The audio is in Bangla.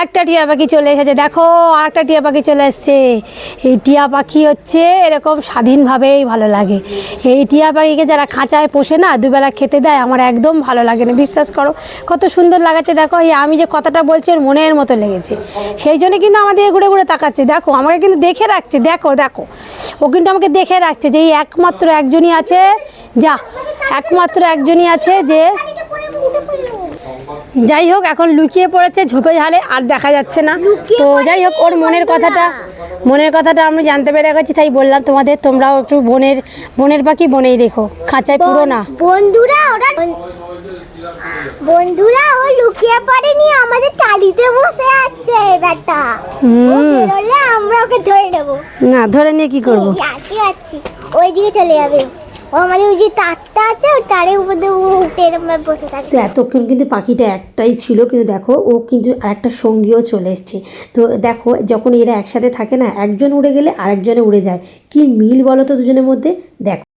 আরেকটা টিয়া পাখি চলে এসেছে। দেখো, আরেকটা টিয়া পাখি চলে এসছে। এই টিয়া পাখি হচ্ছে এরকম স্বাধীনভাবেই ভালো লাগে। এই টিয়া পাখিকে যারা খাঁচায় পোষে না, দুবেলা খেতে দেয়, আমার একদম ভালো লাগে না। বিশ্বাস করো, কত সুন্দর লাগাচ্ছে। দেখো, এই আমি যে কথাটা বলছি, ওর মনের মতো লেগেছে। সেই জন্য কিন্তু আমাদের ঘুরে ঘুরে তাকাচ্ছে। দেখো, আমাকে কিন্তু দেখে রাখছে। দেখো দেখো, ও কিন্তু আমাকে দেখে রাখছে যে এই একমাত্র একজনই আছে। যা, একমাত্র একজনই আছে যে যাই হোক এখন লুকিয়ে পড়েছে ঝোপে ঝালে আর দেখা যাচ্ছে না। তো যাই হোক ওর মনের কথাটা মনের কথাটা আমি জানতে পেরে গেছি তাই বললাম তোমাদের তোমরাও একটু বনের বনের পাখি বনেই রেখো খাঁচায় পুরো না। বন্ধুরা ওরা বন্ধুরা ও লুকিয়ে পড়েনি আমাদের টালিতে বসে আছে ব্যাটা। আমরা ওকে ধরে নেব। না ধরে নিয়ে কি করব? যাচ্ছি যাচ্ছি ওই দিকে চলে যাবে ও আমাদের ওই যে তারটা আছে, ওই তারের উপর দিয়ে ও বসে তো এতক্ষণ কিন্তু পাখিটা একটাই ছিল, কিন্তু দেখো, ও কিন্তু আরেকটা সঙ্গীও চলে এসছে। তো দেখো, যখন এরা একসাথে থাকে না, একজন উড়ে গেলে আরেকজনে উড়ে যায়। কি মিল বলো তো দুজনের মধ্যে? দেখো।